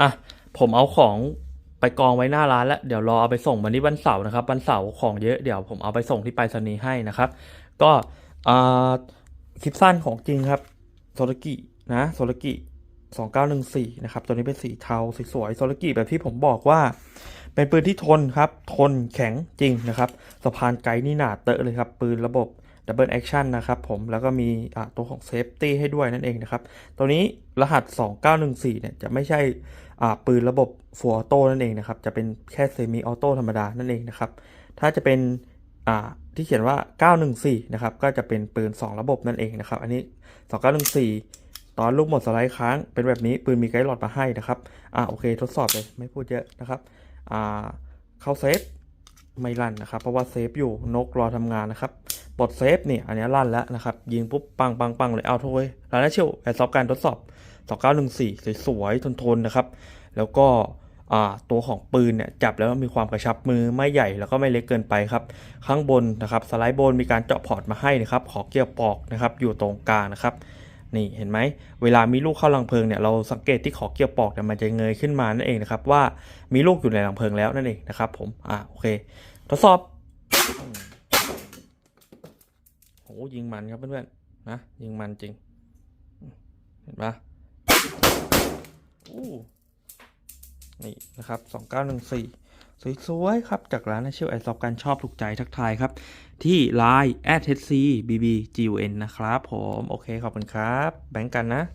อะผมเอาของไปกองไว้หน้าร้านแล้วเดี๋ยวรอเอาไปส่งวันนี้วันเสาร์นะครับวันเสาร์ของเยอะเดี๋ยวผมเอาไปส่งที่ไปรษณีย์ให้นะครับ ก็อ่าคลิปสั้นของจริงครับโซลกินะโซลกิ2914นะครับตัวนี้เป็นสีเทาสีสวยโซลกิแบบที่ผมบอกว่า เป็นปืนที่ทนครับ ทนแข็งจริงนะครับ สะพานไกลนี่หนาเตอะเลยครับ ปืนระบบ ดับเบิลแอคชั่นนะครับผมแล้วก็มีตัวของเซฟตี้ให้ด้วยนั่นเองนะครับตัวนี้รหัส 2914เนี่ยจะไม่ใช่ปืนระบบฟัวออโต้นั่นเองนะครับจะเป็นแค่เซมิออโต้ธรรมดานั่นเองนะครับถ้าจะเป็นที่เขียนว่า 914 นะครับ ก็จะเป็นปืน 2 ระบบนั่นเองนะครับ อันนี้ 2914 ตอนลูกหมดสไลด์ค้าง เป็นแบบนี้ปืนมีไกด์หลอดมาให้นะครับ อ่าโอเค ทดสอบเลยไม่พูดเยอะนะครับ อ่าเข้าเซฟไม่ลั่นนะครับ เพราะว่าเซฟอยู่นกรอทำงานนะครับ ปลดเซฟเนี่ยอันนี้ลั่นแล้วนะครับ ยิงปุ๊บปังปังปังเลยเอาโทษแล้วนะเชียวแอร์ซอฟการทดสอบ 2914 สวยๆทนๆนะครับ แล้วก็ตัวของปืนเนี่ยจับแล้วมีความกระชับมือไม่ใหญ่แล้วก็ไม่เล็กเกินไปครับ ข้างบนนะครับสไลด์บนมีการเจาะพอร์ตมาให้นะครับขอเกี่ยวปอกนะครับอยู่ตรงกลางนะครับนี่เห็นไหมเวลามีลูกเข้ารังเพลิงเนี่ยเราสังเกตที่ขอเกี่ยวปอกเนี่ยมันจะเงยขึ้นมานั่นเองนะครับว่ามีลูกอยู่ในรังเพลิงแล้วนั่นเองนะครับผมอ่าโอเค ทดสอบอืม โหยิงมันครับเพื่อนๆนะยิงมันจริง เห็นปะอู้นี่นะครับ 2914 สวยๆครับ จากร้านนาเชื่อไอซอบการชอบถูกใจทักทายครับ ที่ Line at h c bb gun นะครับผม โอเค ขอบคุณครับ แบงก์กันนะ